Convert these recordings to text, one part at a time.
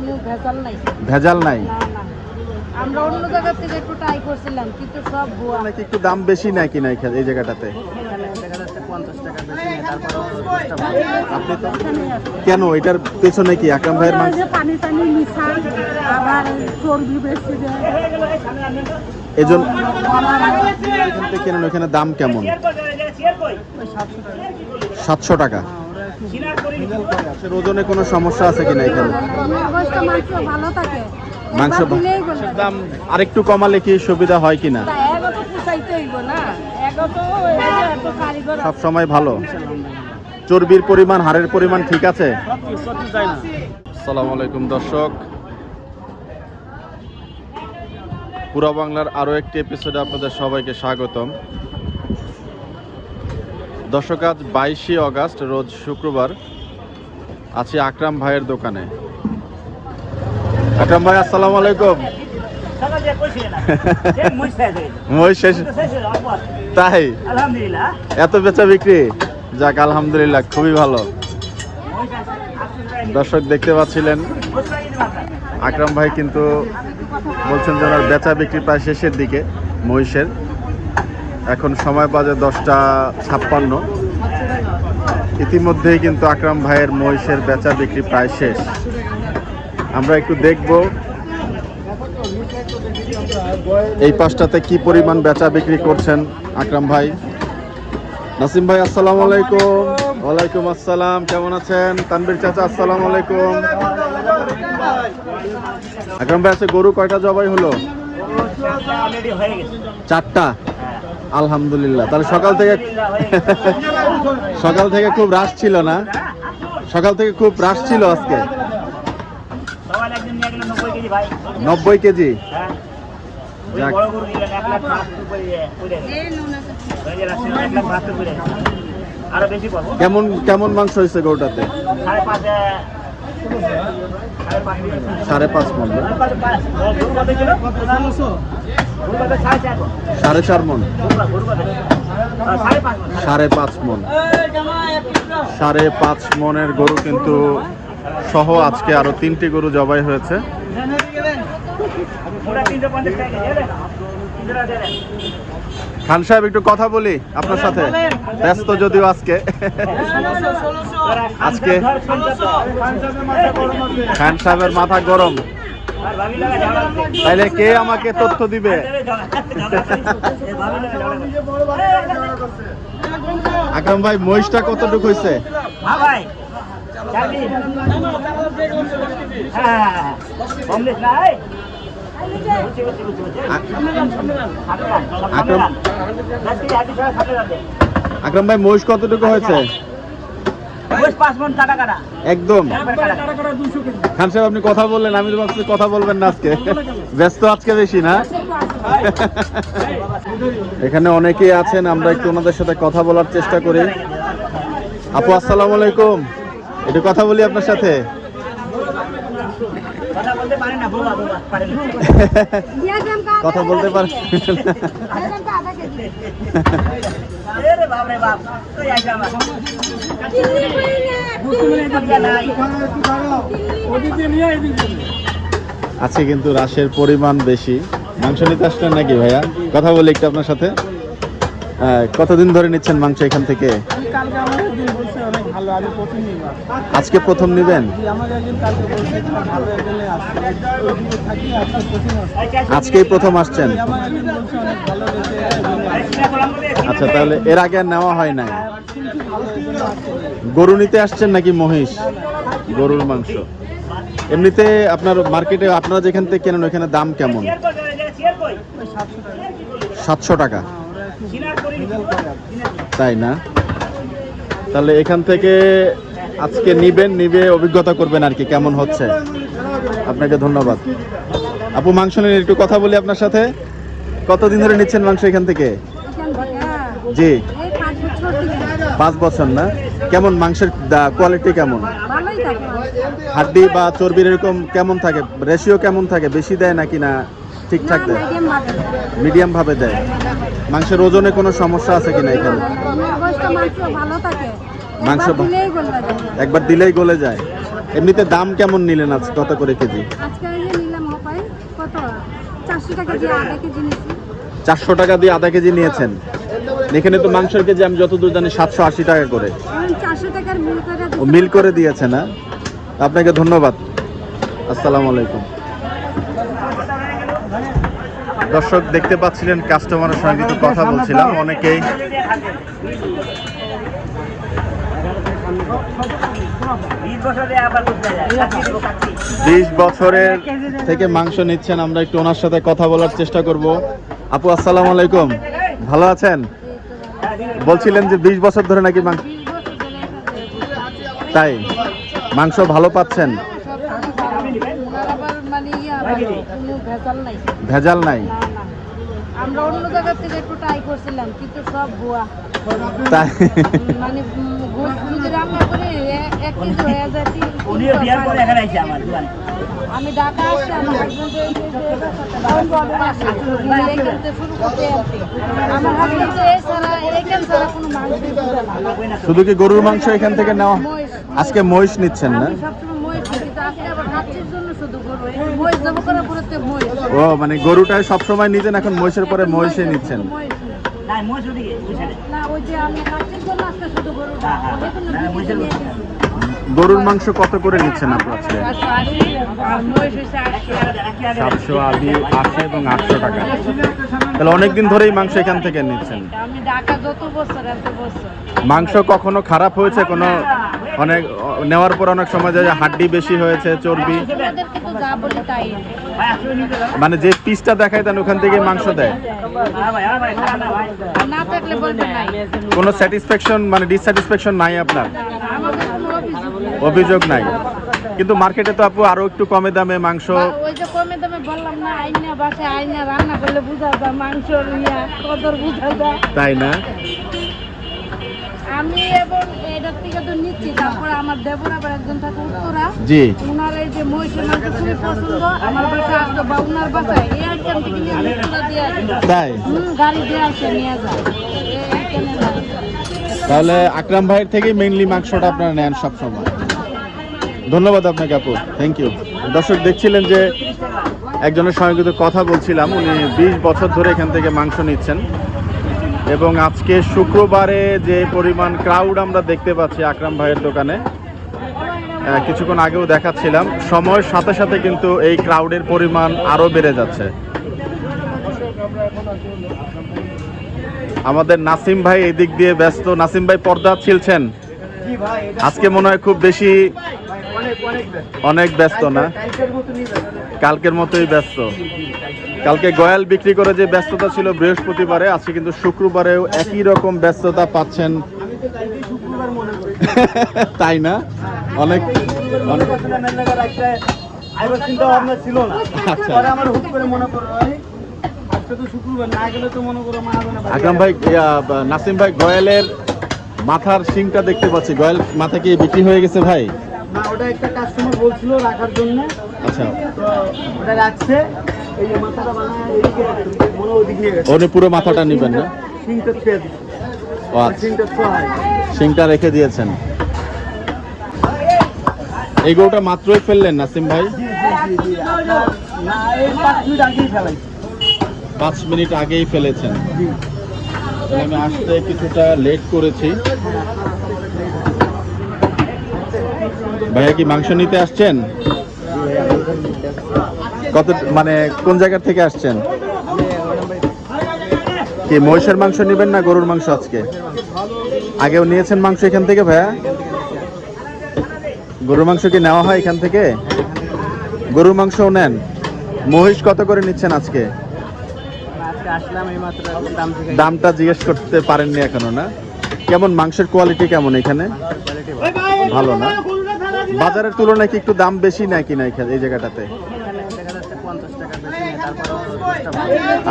ভেজাল নাই। ভেজাল নাই? না না। আমরা অন্য জায়গা থেকে একটু ট্রাই করছিলাম কিন্তু সব ভুয়া। নাকি একটু দাম বেশি নাকি না এখানে- এই জায়গাটাতে? কেন এটার পেছনে কি আকরাম ভাইয়ের মাংস? পানি টানি আবার চর্বি বেশি দেয়। এজন্য কেন এখানে দাম কেমন? সাতশো টাকা। ওজনে কোনো সমস্যা আছে কিনা এখানে? অবস্থা মাংস। দাম আরেকটু কমালে কি সুবিধা হয় কিনা? সব সময় ভালো। চর্বির পরিমাণ হাড়ের পরিমাণ ঠিক আছে? আসসালামু আলাইকুম দর্শক। পুরা বাংলার আরও একটি এপিসোডে আপনাদের সবাইকে স্বাগতম। দর্শক, আজ বাইশে অগাস্ট, রোজ শুক্রবার আছি আকরাম ভাইয়ের দোকানে। আকরাম ভাই, আসসালামু আলাইকুম। তাই? এত বেচা বিক্রি? যাক, আলহামদুলিল্লাহ, খুবই ভালো। দর্শক দেখতে পাচ্ছিলেন, আকরাম ভাই কিন্তু বলছেন যে ওনার বেচা বিক্রি প্রায় শেষের দিকে মহিষের। এখন সময় বাজে দশটা ছাপ্পান্ন। ইতিমধ্যেই কিন্তু আকরাম ভাইয়ের মহিষের বেচা বিক্রি প্রায় শেষ। আমরা একটু দেখব এই পাশটাতে কি পরিমাণ বেচা বিক্রি করছেন আকরাম ভাই। নাসিম ভাই আসসালামু আলাইকুম। ওয়ালাইকুম আসসালাম কেমন আছেন? তানবীর চাচা আসসালামু আলাইকুম। আকরাম ভাই আছে গরু কয়টা জবাই হলো? চারটা? আলহামদুলিল্লাহ। তাহলে সকাল থেকে সকাল থেকে খুব রাশ ছিল না? সকাল থেকে খুব রাশ ছিল আজকে? নব্বই কেজি। কেমন কেমন মাংস হয়েছে গরুটাতে? সাড়ে পাঁচ মন সাড়ে চার মন। সাড়ে পাঁচ মন। সাড়ে পাঁচ মনের গরু কিন্তু সহ আজকে আরও তিনটি গরু জবাই হয়েছে। খান সাহেব একটু কথা বলি আপনার সাথে? ব্যস্ত যদিও আজকে। আজকে খান সাহেবের মাথা গরম। তাইলে কে আমাকে তথ্য দিবে? আকরাম ভাই মহিষটা কতটুকু হয়েছে হ্যাঁ আকরাম- ভাই মহিষ কতটুকু হয়েছে। একদম। খান সাহেব আপনি কথা বললেন আমি তো ভাবছি কথা বলবেন না আজকে। ব্যস্ত আজকে বেশি না? এখানে অনেকেই আছেন আমরা একটু ওনাদের সাথে কথা বলার চেষ্টা করি। আপু আসসালামু আলাইকুম। একটু কথা বলি আপনার সাথে। বলতে পারে না, বোবা, বোবা, পারে না। কথা বলতে পার এ বাপ রে বাপ, তুই আইসা আমার। আছে কিন্তু রাশের পরিমাণ বেশি। মাংস নিতে আসলেন নাকি ভাইয়া? কথা বলি একটু আপনার সাথে। কতদিন ধরে নিচ্ছেন মাংস এখান থেকে? ভালো আমি প্রথম নিবার আজকে প্রথম নিবেন? আজকেই প্রথম আসছেন? আচ্ছা তাহলে এর আগে আর নেওয়া হয় নাই? আসছে। গরু নিতে আসছেন নাকি মহিষ? গরুর মাংস। এমনিতে আপনার মার্কেটে আপনারা যেখান থেকে কেনেন ওইখানে দাম কেমন? সাতশো টাকা। করি। তাই না? তাহলে এখান থেকে আজকে নিবেন নিবে অভিজ্ঞতা করবেন আর কি কেমন হচ্ছে? আপনাকে ধন্যবাদ। আপু মাংস নিয়ে একটু কথা বলি আপনার সাথে। কতদিন ধরে নিচ্ছেন মাংস এখান থেকে? জি। পাঁচ বছর থেকে পাঁচ বছর না? কেমন মাংসের কোয়ালিটি কেমন? হাড্ডি বা চর্বির এরকম কেমন থাকে? রেশিও কেমন থাকে? বেশি দেয় নাকি না? ঠিকঠাক দেয়? মিডিয়াম ভাবে দেয়। মাংসের ওজনে কোনো সমস্যা আছে কিনা এখানে? মাংস একবার দিলেই গলে যায়। এমনিতে দাম কেমন নিলেন আজ কত করে কেজি? চারশো টাকা দিয়ে আধা কেজি নিয়েছেন। এখানে তো মাংসের কেজি আমি যতদূর জানি সাতশো আশি টাকা করে। মিল করে ও মিল করে দিয়েছে না আপনাকে ধন্যবাদ। আসসালামু আলাইকুম। দর্শক দেখতে পাচ্ছিলেন কাস্টমারের সঙ্গে কিছু কথা বলছিলাম, অনেকেই। বিশ বছরের থেকে মাংস নিচ্ছেন, আমরা একটু ওনার সাথে কথা বলার চেষ্টা করব। আপু, আসসালামু আলাইকুম। ভালো আছেন? বলছিলেন যে বিশ বছর ধরে নাকি মাংস তাই, মাংস ভালো পাচ্ছেন। ভেজাল নাই ভেজাল নাই না, না। আমরা অন্য জায়গা থেকে একটু ট্রাই করছিলাম কিন্তু সব ভুয়া তাই মানে উম, গোস যদি রান্না করে এক কেজি হয়ে যায় উনিও বিয়ার পরে এখানে আইছে আমার দোকানে আমি ঢাকা আসছি আমার শুধু কি গরুর মাংস এখান থেকে নেওয়া আজকে মহিষ নিচ্ছেন না ও মানে গরুটাই সবসময় নিতেন এখন মহিষের পরে মহিষে নিচ্ছেন। মহিষ নিই। না মই শুধু ওই সাইডে। না ওই যে আমি খাচ্ছির জন্য আজকে শুধু গরুটা। দেখুন না, দুই কেজি নিয়ে গেছি। গরুর মাংস কত করে নিচ্ছেন আপনার। সাতশো আশি আশি এবং আটশো টাকা। তাহলে অনেকদিন ধরেই মাংস এখান থেকে নিচ্ছেন। আমি ঢাকা যত বছর এত বছর। মাংস কখনো খারাপ হয়েছে কোনো অনেক নেওয়ার পর অনেক সময় যায় হাড্ডি বেশি হয়েছে চর্বি। মানে যে পিসটা দেখায় দেন ওখান থেকে মাংস দেয়। কোনো স্যাটিসফ্যাকশন মানে ডিসস্যাটিসফ্যাকশন নাই আপনার? অভিযোগ নাই। কিন্তু মার্কেটে তো আপু আরও একটু কমে দামে মাংস। ওই যে কমে দামে বললাম না আইনা বাসায় আইনা রান্না করলে বোঝা যায় মাংস কদর বোঝা যায়। তাই না? আমি এবং এটার থেকে তো নিচ্ছি তারপরে আমার দেবর আবার একজন থাকে উত্তরা জি। উনার এই যে মহিষের মাংস খুবই পছন্দ আমার বাসায় আসতো বা উনার বাসায় এই থেকে দিয়ে আসে। তাই? গাড়ি দিয়ে আসে নিয়ে যায়। তাহলে আকরাম ভাইয়ের থেকেই মেইনলি মাংসটা আপনারা নেন সবসময়। ধন্যবাদ আপনাকে আপু থ্যাংক ইউ দর্শক দেখছিলেন যে একজনের সঙ্গে কিন্তু কথা বলছিলাম উনি বিশ বছর ধরে এখান থেকে মাংস নিচ্ছেন। এবং আজকে শুক্রবারে যে পরিমাণ ক্রাউড আমরা দেখতে পাচ্ছি আকরাম ভাইয়ের দোকানে কিছুক্ষণ আগেও দেখাচ্ছিলাম, সময়ের সাথে সাথে কিন্তু এই ক্রাউডের পরিমাণ আরও বেড়ে যাচ্ছে। আমাদের নাসিম ভাই এই দিক দিয়ে ব্যস্ত। নাসিম ভাই, পর্দা ছিলছেন? আজকে মনে হয় খুব বেশি অনেক ব্যস্ত না? কালকের মতোই ব্যস্ত। কালকে গয়াল বিক্রি করে যে ব্যস্ততা ছিল বৃহস্পতিবারে আজকে কিন্তু শুক্রবারেও একই রকম ব্যস্ততা পাচ্ছেন। তাই না? অনেক ছিল না আচ্ছা। আমার হুট করে মনে আকরাম ভাই নাসিম ভাই গয়ালের মাথার শিংটা দেখতে পাচ্ছি। গয়াল মাথা কি বিক্রি হয়ে গেছে ভাই? না ওটা একটা কাস্টমার বলছিল রাখার জন্য। আচ্ছা। ওটা রাখছে। উনি পুরো মাথাটা নেবেন না? সিংটা আচ্ছা। রেখে দিয়েছেন। এই গরুটা মাত্রই ফেললেন নাসিম ভাই? পাঁচ মিনিট আগেই ফেলেছেন। আমি আসতে কিছুটা লেট করেছি। ভাইয়া কি মাংস নিতে আসছেন? কত মানে কোন জায়গা থেকে আসছেন? কি মহিষের মাংস নেবেন না গরুর মাংস আজকে? আগেও নিয়েছেন মাংস এখান থেকে ভাইয়া? গরুর মাংস কি নেওয়া হয় এখান থেকে? গরুর মাংসও নেন। মহিষ কত করে নিচ্ছেন আজকে? দামটা জিজ্ঞেস করতে পারেননি এখনও না। কেমন, মাংসের কোয়ালিটি কেমন এখানে? ভালো না। বাজারের তুলনায় কি একটু দাম বেশি নাকি না এই জায়গাটাতে?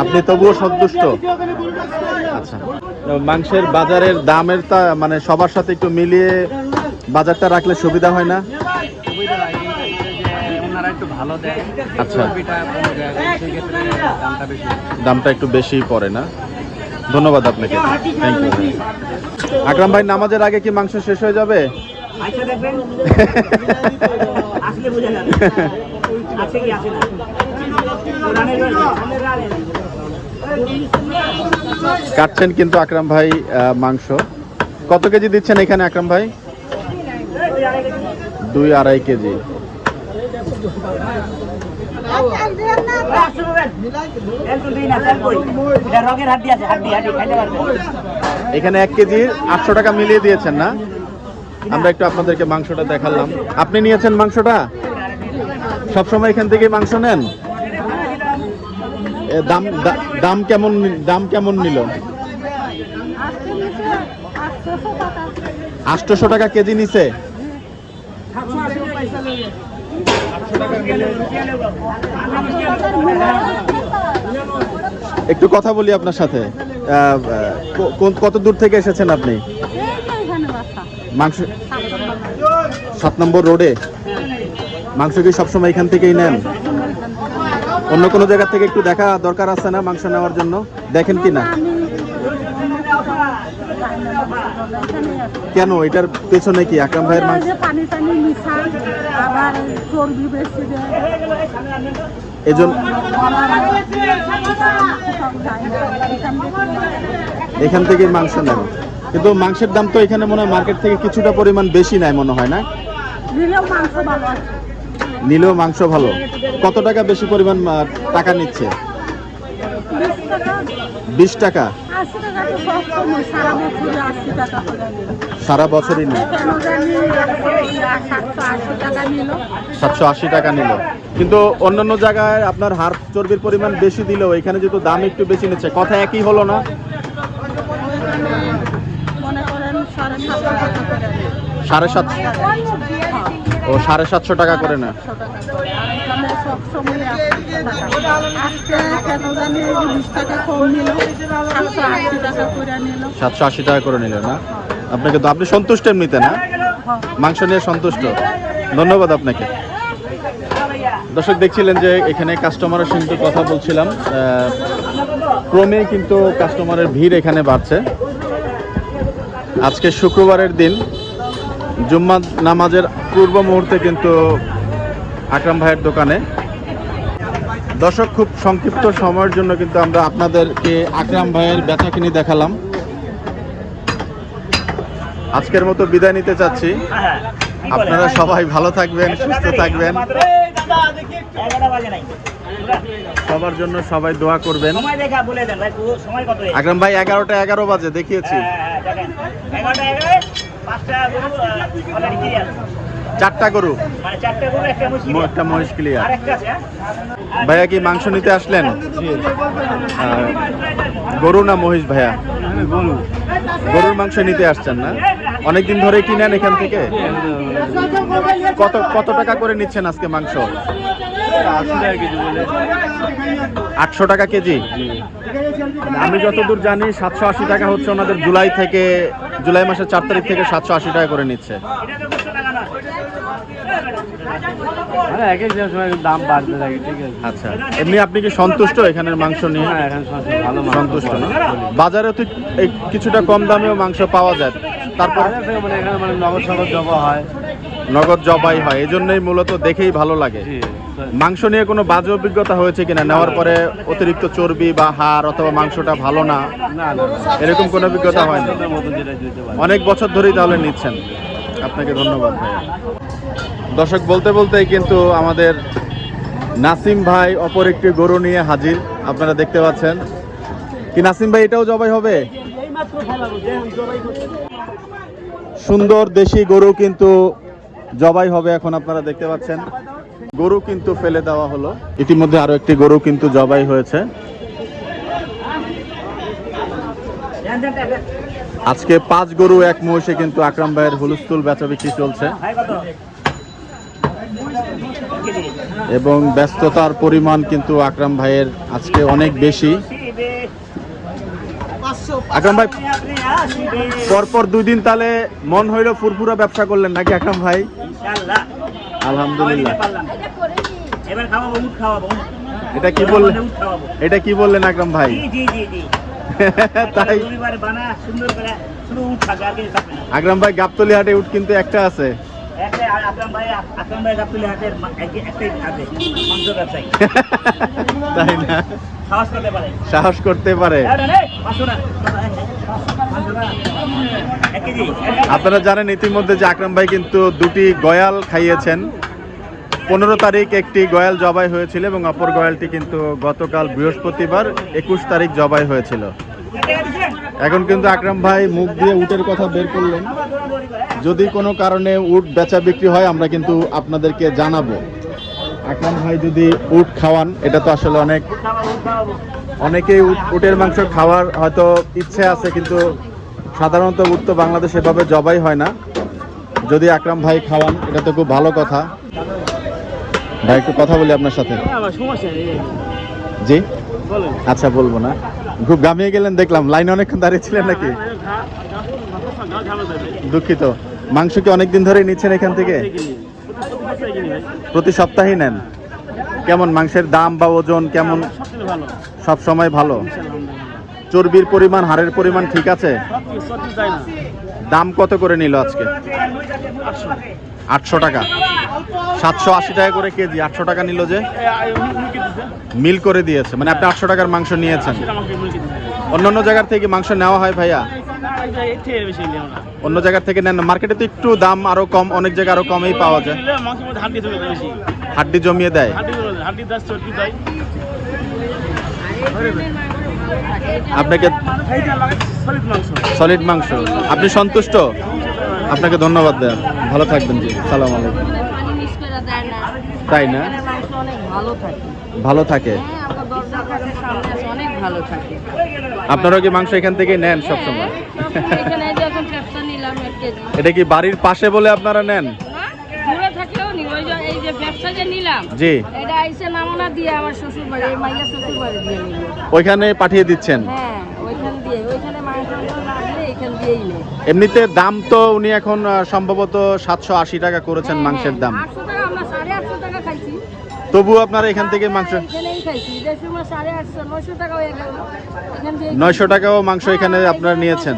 আপনি তবুও সন্তুষ্ট? আচ্ছা। তো মাংসের বাজারের দামের তা মানে সবার সাথে একটু মিলিয়ে বাজারটা রাখলে সুবিধা হয় না? আচ্ছা। দামটা দামটা একটু বেশি পড়ে না? ধন্যবাদ আপনাকে। থ্যাংক ইউ আকরাম ভাই নামাজের আগে কি মাংস শেষ হয়ে যাবে। কাটছেন কিন্তু আকরাম ভাই মাংস। কত কেজি দিচ্ছেন এখানে আকরাম ভাই? দুই আড়াই কেজি। এখানে এক কেজির আটশো টাকা মিলিয়ে দিয়েছেন না? আমরা একটু আপনাদেরকে মাংসটা দেখালাম। আপনি নিয়েছেন মাংসটা? সবসময় এখান থেকে মাংস নেন? দাম দাম কেমন দাম কেমন নিল? আটশোশো টাকা কেজি নিছে। একটু কথা বলি আপনার সাথে। কত দূর থেকে এসেছেন আপনি? মাংস সাত নম্বর রোডে? মাংস কি সবসময় এখান থেকেই নেন? অন্য কোনো জায়গা থেকে একটু দেখা দরকার আছে না মাংস নেওয়ার জন্য? দেখেন কি না? কেন? এটার পেছনে কি আকরাম ভাইয়ের মাংস? এখান থেকেই মাংস নেন। কিন্তু মাংসের দাম তো এখানে মনে হয় মার্কেট থেকে কিছুটা পরিমাণ বেশি নেয় মনে হয় না? মাংস ভালো আছে। নিলেও মাংস ভালো। কত টাকা বেশি পরিমাণ টাকা নিচ্ছে? বিশ টাকা? সারা বছরই জানি সাতশো আশি টাকা নিল। কিন্তু অন্যান্য জায়গায় আপনার হাড় চর্বির পরিমাণ বেশি দিলেও এখানে যেহেতু দাম একটু বেশি নিচ্ছে, কথা একই হলো না? সাড়ে সাতশো ও সাড়ে সাতশো টাকা করে না সাতশো আশি টাকা করে নিল না? আপনাকে তো আপনি সন্তুষ্ট এমনিতে না? মাংস নিয়ে সন্তুষ্ট। ধন্যবাদ আপনাকে। দর্শক দেখছিলেন যে এখানে কাস্টমারের সঙ্গে কথা বলছিলাম। ক্রমে কিন্তু কাস্টমারের ভিড় এখানে বাড়ছে। আজকে শুক্রবারের দিন জুম্মা নামাজের পূর্ব মুহূর্তে কিন্তু আকরাম ভাইয়ের দোকানে। দর্শক খুব সংক্ষিপ্ত সময়ের জন্য কিন্তু আমরা আপনাদেরকে আকরাম ভাইয়ের বেচাকিনি দেখালাম। আজকের মতো বিদায় নিতে চাচ্ছি। হ্যাঁ, আপনারা সবাই ভালো থাকবেন সুস্থ থাকবেন। সবার জন্য সবাই দোয়া করবেন? আকরাম ভাই এগারোটা এগারো বাজে দেখিয়েছি। চারটা গরু? মানে চারটে গরু একটা মহিষ ক্লিয়ার হ্যাঁ? ভাইয়া কি মাংস নিতে আসলেন? গরু না মহিষ ভাইয়া? গরু গরুর মাংস নিতে আসছেন না? অনেকদিন ধরে কি নেন এখান থেকে? কত কত টাকা করে নিচ্ছেন আজকে মাংস? আটশো টাকা কেজি? আমি যতদূর জানি সাতশো আশি টাকা হচ্ছে ওনাদের জুলাই থেকে জুলাই মাসের চার তারিখ থেকে সাতশো আশি টাকা করে নিচ্ছে। মানে এক এক সময় দাম বাড়তে থাকে ঠিক আছে। আচ্ছা এমনি আপনি কি সন্তুষ্ট এখানের মাংস নিয়ে? হ্যাঁ সন্তুষ্ট না? পাওয়া বাজারে তো কিছুটা কম দামেও মাংস পাওয়া যায়। তারপর মানে মানে নগদ জবা হয়। নগদ জবাই হয় এজন্যই মূলত দেখেই ভালো লাগে। মাংস নিয়ে কোনো বাজে অভিজ্ঞতা হয়েছে কিনা? নেওয়ার পরে অতিরিক্ত চর্বি বা হাড় অথবা মাংসটা ভালো না? এরকম কোনো অভিজ্ঞতা হয়নি? অনেক বছর ধরেই তাহলে নিচ্ছেন। আপনাকে ধন্যবাদ ভাইয়া দর্শক বলতে বলতেই কিন্তু আমাদের নাসিম ভাই অপর একটি গরু নিয়ে হাজির। আপনারা দেখতে পাচ্ছেন। কি নাসিম ভাই এটাও জবাই হবে? সুন্দর দেশি গরু কিন্তু জবাই হবে এখন আপনারা দেখতে পাচ্ছেন। গরু কিন্তু ফেলে দেওয়া হলো ইতিমধ্যে আরও একটি গরু কিন্তু জবাই হয়েছে। আজকে পাঁচ গরু, এক মহিষে কিন্তু আকরাম ভাইয়ের হুলস্থুল বেচা বিক্রি চলছে এবং ব্যস্ততার পরিমাণ কিন্তু আকরাম ভাইয়ের আজকে অনেক বেশি আকরাম ভাই, পরপর দুই দিন তাহলে মন হইল ফুরফুরা ব্যবসা করলেন নাকি আকরাম ভাই। আলহামদুলিল্লাহ। এবার খাওয়াবো উঠ খাওয়াবো। এটা কি বললেন এটা কি বললেন আকরাম ভাই? জি জি জি জি। তাই বানা সুন্দর করে শুধু উঠ থাকে আর কিছু থাকবে না। আকরাম ভাই গাবতলি হাটে উঠ কিন্তু একটা আছে। সাহস করতে পারে। আপনারা জানেন ইতিমধ্যে যে আকরাম ভাই কিন্তু দুটি গয়াল খাইয়েছেন পনেরো তারিখ একটি গয়াল জবাই হয়েছিল এবং অপর গয়ালটি কিন্তু গতকাল বৃহস্পতিবার একুশ তারিখ জবাই হয়েছিল? এখন কিন্তু আকরাম ভাই মুখ দিয়ে উটের কথা বের করলেন? যদি কোনো কারণে উট বেচা বিক্রি হয়, আমরা কিন্তু আপনাদেরকে জানাব আকরাম ভাই যদি উট খাওয়ান, এটা তো আসলে অনেক অনেকেই উট- উটের মাংস খাওয়ার হয়তো ইচ্ছে আছে কিন্তু সাধারণত উট তো বাংলাদেশে এভাবে জবাই হয় না। যদি আকরাম ভাই খাওয়ান এটা তো খুব ভালো কথা। ভাই একটু কথা বলি আপনার সাথে। নেই। জি? আচ্ছা বলব না। খুব গামিয়ে গেলেন দেখলাম। লাইনে অনেকক্ষণ দাঁড়িয়ে ছিলেন নাকি দুঃখিত। মাংস কি অনেকদিন ধরেই নিচ্ছেন এখান থেকে? প্রতি সপ্তাহেই নেন। কেমন মাংসের দাম বা ওজন কেমন? সব সময় ভালো। চর্বির পরিমাণ হাড়ের পরিমাণ ঠিক আছে? দাম কত করে নিল আজকে? আটশো। টাকা। সাতশো আশি টাকা করে কেজি আটশো টাকা নিল যে? মিল করে দিয়েছে। মানে আপনি আটশো টাকার মাংস নিয়েছেন। অন্য অন্য জায়গার থেকে মাংস নেওয়া হয় ভাইয়া? অন্য জায়গার থেকে নেন মার্কেটে তো একটু দাম আরও কম অনেক জায়গায় আরও কমেই পাওয়া যায়। হাড্ডি জমিয়ে দেয়। আপনাকে সলিড মাংস। আপনি সন্তুষ্ট? আপনাকে ধন্যবাদ দেন ভালো থাকবেন জি। সালাম আলাইকুম। তাই না? ভালো থাকে। আপনারাও কি মাংস এখান থেকে নেন সবসময়? এটা কি বাড়ির পাশে বলে আপনারা নেন? জি। এটা দিয়ে আমার শ্বশুর বাড়ি মাইয়া শ্বশুর বাড়ি দিয়ে নিল ওইখানে পাঠিয়ে দিচ্ছেন? হ্যাঁ ওইখান দিয়ে ওইখানে মাংস লাগলে এখান দিয়েই নেই। এমনিতে দাম তো উনি এখন সম্ভবত সাতশো আশি টাকা করেছেন মাংসের দাম। আটশো টাকা আমরা সাড়ে আটশো টাকা খাইছি। তবুও আপনারা এখান থেকে মাংস নয়শো হয়ে থেকে নয়শো টাকাও মাংস এখানে আপনারা নিয়েছেন।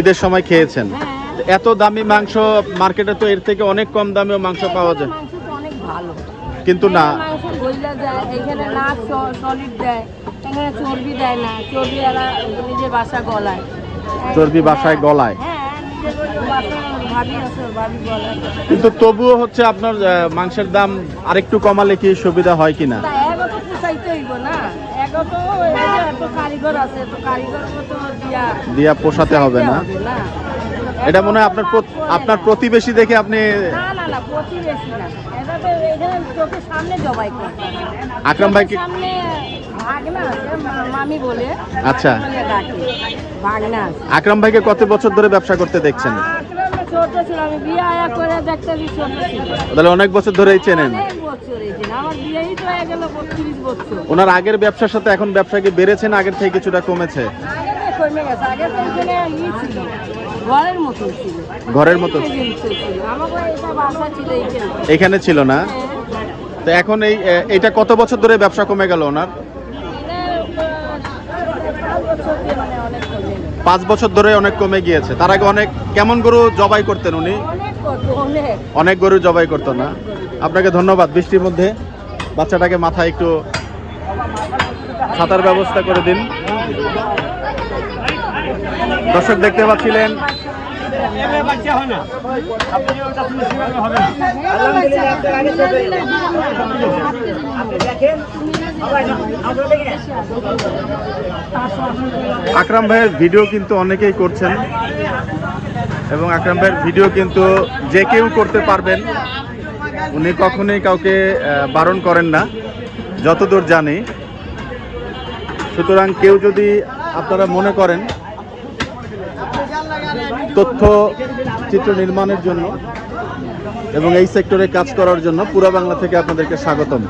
ঈদের সময় খেয়েছেন। হ্যাঁ। এত দামি মাংস মার্কেটে তো এর থেকে অনেক কম দামেও মাংস পাওয়া যায়। অনেক ভালো। কিন্তু না। মাংস গইলা যায় এখানে না সলিড দেয় এখানে চর্বি দেয় না চর্বি এরা নিজের বাসা গলায়। চর্বি বাসায় গলায়? হ্যাঁ গলায়। কিন্তু তবুও হচ্ছে আপনার মাংসের দাম আরেকটু কমালে কি সুবিধা হয় কিনা? দিয়া পোষাতে হবে না? এটা মনে হয় আপনার আপনার প্রতিবেশী দেখে আপনি না না না প্রতিবেশী না। চোখের সামনে জবাই করে আকরাম ভাইকে সামনে ভাগনা মামি বলে। আচ্ছা। ভাগনা আকরাম ভাইকে কত বছর ধরে ব্যবসা করতে দেখছেন? ছোট ছিল আমি বিয়ে আয়া করে দেখতেছি ছোট ছিল। তাহলে অনেক বছর ধরেই চেনেন। ওনার আগের ব্যবসার সাথে এখন ব্যবসা কি বেড়েছে না আগের থেকে কিছুটা কমেছে? কমে গেছে। ঘরের মতো ছিল। ঘরের মতো এখানে ছিল না? তো এখন এই এটা কত বছর ধরে ব্যবসা কমে গেল ওনার। পাঁচ বছর ধরে অনেক কমে গিয়েছে। তার আগে অনেক কেমন গরু জবাই করতেন উনি? অনেক গরু জবাই করতো না? আপনাকে ধন্যবাদ। বৃষ্টির মধ্যে বাচ্চাটাকে মাথায় একটু ছাতার ব্যবস্থা করে দিন দর্শক দেখতে পাচ্ছিলেন বাচ্চা হয় না আপনি ওটা তুমি সেভাবে হবে না আপনি দেখেন সবাই দেখতে পাচ্ছিলেন। আকরাম ভাইয়ের ভিডিও কিন্তু অনেকেই করছেন এবং আকরাম ভাইয়ের ভিডিও কিন্তু যে কেউ করতে পারবেন, উনি কখনোই কাউকে বারণ করেন না, যতদূর জানি। সুতরাং কেউ যদি আপনারা মনে করেন তথ্য চিত্র নির্মাণের জন্য এবং এই সেক্টরে কাজ করার জন্য পুরো বাংলা থেকে আপনাদেরকে স্বাগতম।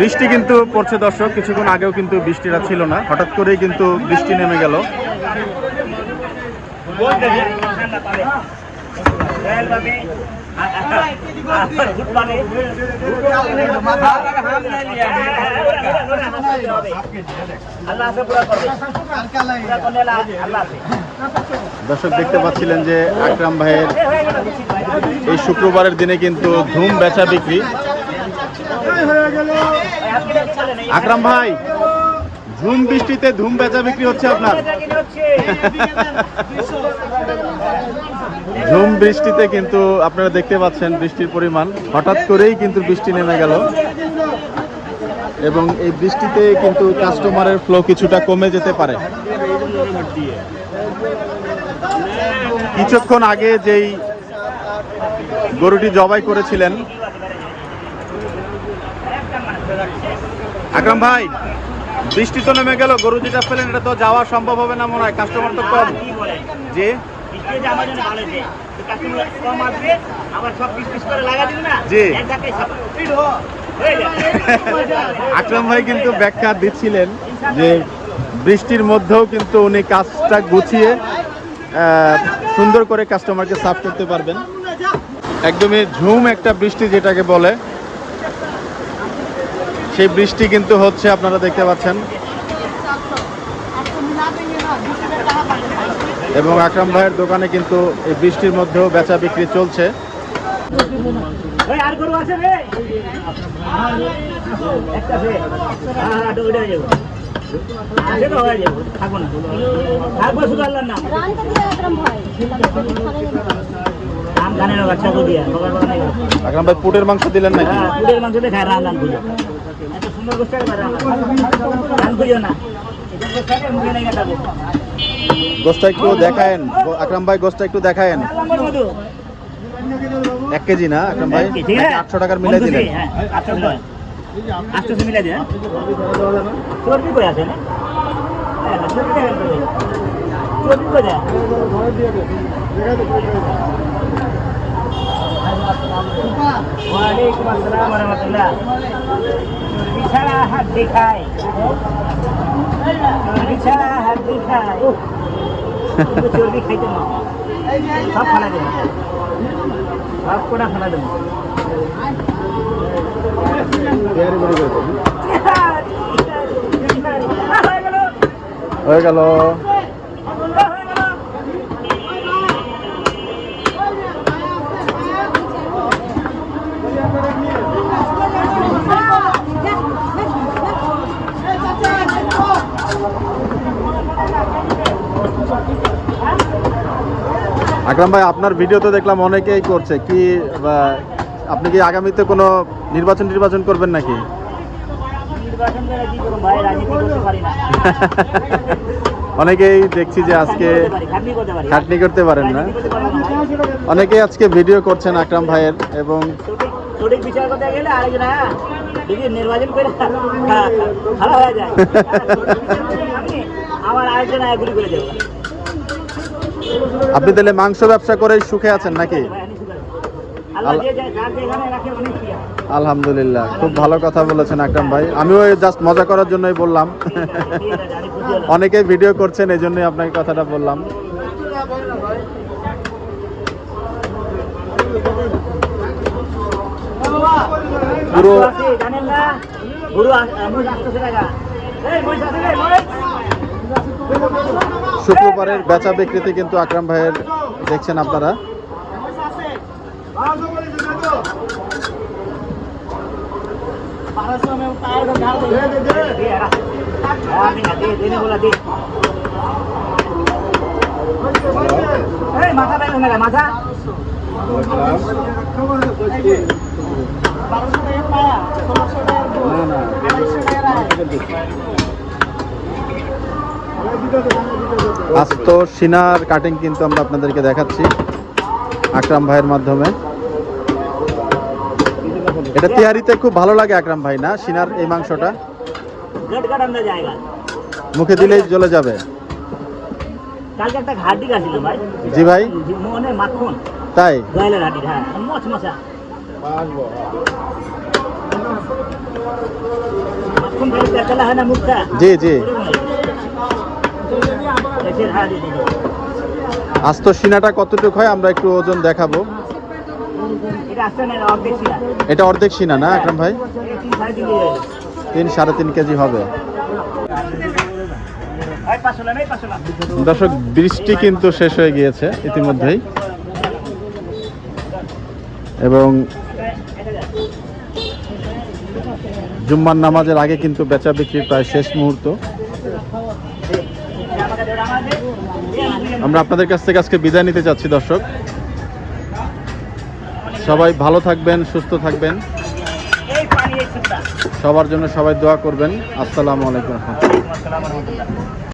বৃষ্টি কিন্তু পড়ছে দর্শক, কিছুক্ষণ আগেও কিন্তু বৃষ্টিটা ছিল না। হঠাৎ করেই কিন্তু বৃষ্টি নেমে গেল। দর্শক দেখতে পাচ্ছিলেন যে আকরাম ভাইয়ের এই শুক্রবারের দিনে কিন্তু ধুম বেচা বিক্রি আকরাম ভাই ধুম বৃষ্টিতে ধুম বেচা বিক্রি হচ্ছে আপনার ঝুম বৃষ্টিতে কিন্তু আপনারা দেখতে পাচ্ছেন বৃষ্টির পরিমাণ হঠাৎ করেই কিন্তু বৃষ্টি নেমে গেল এবং এই বৃষ্টিতে কিন্তু কাস্টমারের ফ্লো কিছুটা কমে যেতে পারে। কিছুক্ষণ আগে যেই গরুটি জবাই করেছিলেন, আকরাম ভাই, বৃষ্টি তো নেমে গেল, গরু যেটা পেলেন এটা তো যাওয়া সম্ভব হবে না মনে হয় কাস্টমার তো কম। যে যে। আকরাম ভাই কিন্তু ব্যাখ্যা দিচ্ছিলেন যে বৃষ্টির মধ্যেও কিন্তু উনি কাজটা গুছিয়ে সুন্দর করে কাস্টমারকে সার্ভ করতে পারবেন। একদমই ঝুম একটা বৃষ্টি যেটাকে বলে। সেই বৃষ্টি কিন্তু হচ্ছে, আপনারা দেখতে পাচ্ছেন। এবং আকরাম ভাইয়ের দোকানে কিন্তু এই বৃষ্টির মধ্যেও বেচা বিক্রি চলছে। ওই আর গরু আছে রে? একটা আছে হ্যাঁ হ্যাঁ ওইটা হয়ে যাবে আছে তো হয়ে যাবে থাকব না। থাকব শুধু আল্লাহর নাম। নাম গানের বাচ্চা দিয়া সবার বড় নেই আকরাম ভাই পুটের মাংস দিলেন নাকি? হ্যাঁ পুরের মাংস দিয়ে খায় রান্নান পুজো এত সুন্দর গোষ্ঠ রান পুজো না। একটু দেখায়েন। আকরাম ভাই গোসটা একটু দেখায়েন। মধু এক কেজি না আকরাম ভাই? আছে আটশো টাকার মিলাই দিলেন। হ্যাঁ আটশো মিলাই। চর্বি কই আছে না হ্যাঁ, চর্বি যায় ওয়ালাইকুম আসসালাম রাহমাতুল্লাহ হাত দেখায় চর্বি হাত দেখায় চর্বি খাইতে না সব ফালা দেবো। সব কটা ফালা দেবো। হয়ে গেল। আকরাম ভাই আপনার ভিডিও তো দেখলাম অনেকেই করছে। কি আপনি কি আগামীতে কোনো নির্বাচন নির্বাচন করবেন নাকি? করে অনেকেই দেখছি যে আজকে খাটনি করতে পারেন না। অনেকেই আজকে ভিডিও করছেন আকরাম ভাইয়ের এবং গেলে হ্যাঁ নির্বাচন আপনি তাহলে মাংস ব্যবসা করে সুখে আছেন নাকি। আলহামদুলিল্লাহ খুব ভালো কথা বলেছেন আকরাম ভাই। আমিও জাস্ট মজা করার জন্যই বললাম। অনেকে ভিডিও করছেন এই জন্যই আপনাকে কথাটা বললাম। পুরো শুক্রবারের বেচা বিক্রিতে কিন্তু আকরাম ভাইয়ের দেখছেন আপনারা। দে না, না বলা, দে। এই, মাথা পাইলো না, মাথা আস্ত সিনার কাটিং কিন্তু আমরা আপনাদেরকে দেখাচ্ছি আকরাম ভাইয়ের মাধ্যমে। এটা তিহারিতে খুব ভালো লাগে আকরাম ভাই না? সিনার এই মাংসটা? মুখে দিলেই জ্বলে যাবে। কালকে একটা হাড্ডি কাটছিল ভাই। জি ভাই। মনে মাখন। তাই? হ্যাঁ। মচ মশা মাখন ফেলে পেটালা হয় না মুখটা? জি জি। আস্ত সিনাটা কতটুকু হয়? আমরা একটু ওজন দেখাবো। এটা অর্ধেক সিনা। না আকরাম ভাই? তিন সাড়ে তিন কেজি হবে। দর্শক বৃষ্টি কিন্তু শেষ হয়ে গিয়েছে ইতিমধ্যেই। এবং জুম্মার নামাজের আগে কিন্তু বেচা বিক্রি প্রায় শেষ মুহূর্ত আমাকে দেড় আমাদের আমরা আপনাদের কাছ থেকে আজকে বিদায় নিতে চাচ্ছি, দর্শক। সবাই ভালো থাকবেন, সুস্থ থাকবেন। সবার জন্য সবাই দোয়া করবেন। আসসালামু আলাইকুম।